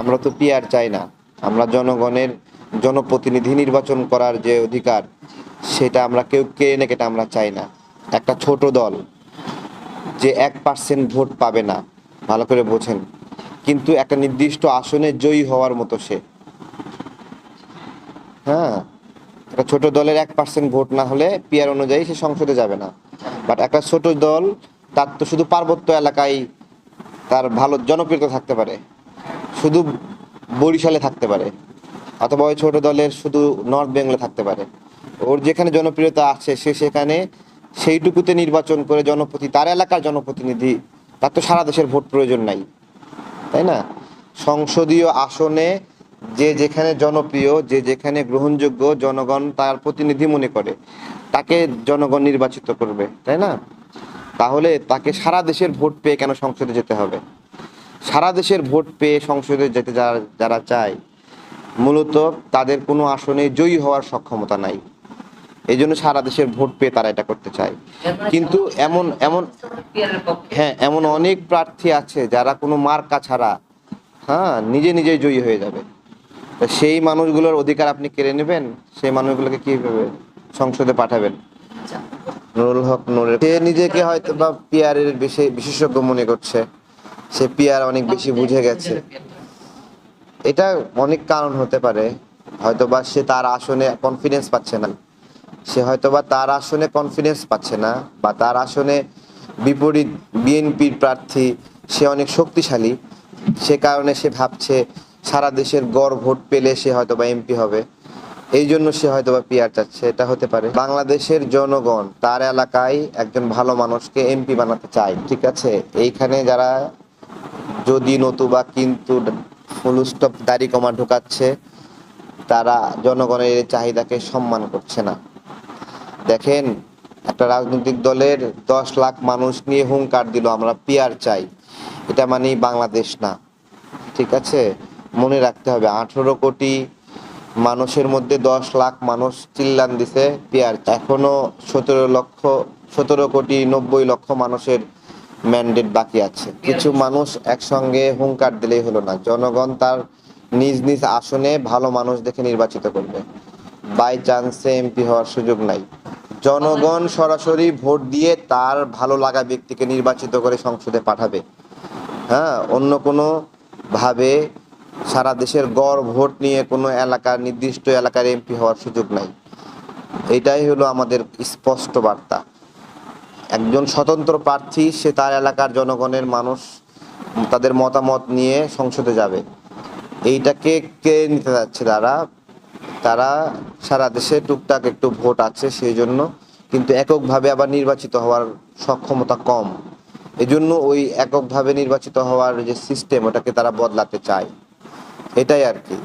আমরা তো পিয়ার চাই না। আমরা জনগণের জনপ্রতিনিধি নির্বাচন করার যে অধিকার, সেটা আমরা কেউ কেড়ে নেক কেটে আমরা চাই না। একটা ছোট দল যে এক পার্সেন্ট ভোট পাবে না, ভালো করে বোঝেন। কিন্তু একটা নির্দিষ্ট আসনে জয়ী হওয়ার মতো সে। হ্যাঁ একটা ছোট দলের এক পার্সেন্ট ভোট না হলে পিয়ার অনুযায়ী সে সংসদে যাবে না। বাট একটা ছোট দল, তার তো শুধু পার্বত্য এলাকায় তার ভালো জনপ্রিয়তা থাকতে পারে। শুধু বরিশালে থাকতে পারে, অথবা ওই ছোট দলের শুধু নর্থ বেঙ্গলে থাকতে পারে। ওর যেখানে জনপ্রিয়তা আছে, সে সেখানে সেইটুকুতে নির্বাচন করে জনপ্রতি, তার এলাকার জনপ্রতিনিধি, তার তো সারা দেশের ভোট প্রয়োজন নাই, তাই না? সংসদীয় আসনে যে যেখানে জনপ্রিয়, যে যেখানে গ্রহণযোগ্য জনগণ তার প্রতিনিধি মনে করে, তাকে জনগণ নির্বাচিত করবে, তাই না? তাহলে তাকে সারা দেশের ভোট পেয়ে কেন সংসদে যেতে হবে? সারা দেশের ভোট পেয়ে সংসদে যেতে যারা যারা চায়, মূলত তাদের কোনো আসনে জয়ী হওয়ার সক্ষমতা নাই। এই জন্য সারা দেশের ভোট পেয়ে তারা এটা করতে চায়। কিন্তু এমন এমন হ্যাঁ এমন অনেক প্রার্থী আছে যারা কোনো মার্কা ছাড়া হ্যাঁ নিজে নিজেই জয়ী হয়ে যাবে। সেই মানুষগুলোর অধিকার আপনি কেড়ে নেবেন? সেই মানুষগুলোকে কীভাবে সংসদে পাঠাবেন? নুরুল হক নুরের সে নিজেকে হয়তো বা পিয়ারের বেশি বিশেষজ্ঞ মনে করছে। সে পিয়ার অনেক বেশি বুঝে গেছে। এটা অনেক কারণ হতে পারে। হয়তোবা সে তার আসনে কনফিডেন্স পাচ্ছে না। সে হয়তোবা তার আসনে কনফিডেন্স পাচ্ছে না বা তার আসনে বিপরীত বিএনপির প্রার্থী সে অনেক শক্তিশালী। সে কারণে সে ভাবছে সারা দেশের গড় ভোট পেলে সে হয়তোবা এমপি হবে। এই জন্য সে হয়তোবা পিয়ার চাচ্ছে এটা হতে পারে। বাংলাদেশের জনগণ তার এলাকায় একজন ভালো মানুষকে এমপি বানাতে চায় ঠিক আছে? এইখানে যারা যদি নতুবা কিন্তু ফুল স্টপ দাড়ি কমা ঢুকাচ্ছে, তারা জনগণের চাহিদাকে সম্মান করছে না। দেখেন, একটা রাজনৈতিক দলের দশ লাখ মানুষ নিয়ে হুঙ্কার দিল, আমরা পিয়ার চাই। এটা মানেই বাংলাদেশ না, ঠিক আছে? মনে রাখতে হবে, আঠেরো কোটি মানুষের মধ্যে দশ লাখ মানুষ চিল্লান দিছে, পিয়ার। এখনও সতেরো লক্ষ, সতেরো কোটি নব্বই লক্ষ মানুষের ম্যান্ডেট বাকি আছে। কিছু মানুষ একসঙ্গে হুঙ্কার দিলেই হলো না। জনগণ তার নিজ নিজ আসনে ভালো মানুষ দেখে নির্বাচিত করবে। বাই চান্সে এমপি হওয়ার সুযোগ নাই। জনগণ সরাসরি ভোট দিয়ে তার ভালো লাগা ব্যক্তিকে নির্বাচিত করে সংসদে পাঠাবে। হ্যাঁ অন্য কোনো ভাবে সারা দেশের গড় ভোট নিয়ে কোনো এলাকার নির্দিষ্ট এলাকার এমপি হওয়ার সুযোগ নাই। এটাই হলো আমাদের স্পষ্ট বার্তা। একজন স্বতন্ত্র প্রার্থী, সে তার এলাকার জনগণের মানুষ, তাদের মতামত নিয়ে সংসদে যাবে। এইটাকে কে নিতে যাচ্ছে? তারা তারা সারা দেশে টুকটাক একটু ভোট আছে সেই জন্য, কিন্তু এককভাবে আবার নির্বাচিত হওয়ার সক্ষমতা কম। এজন্য ওই এককভাবে নির্বাচিত হওয়ার যে সিস্টেম ওটাকে তারা বদলাতে চায়। এটাই আর কি।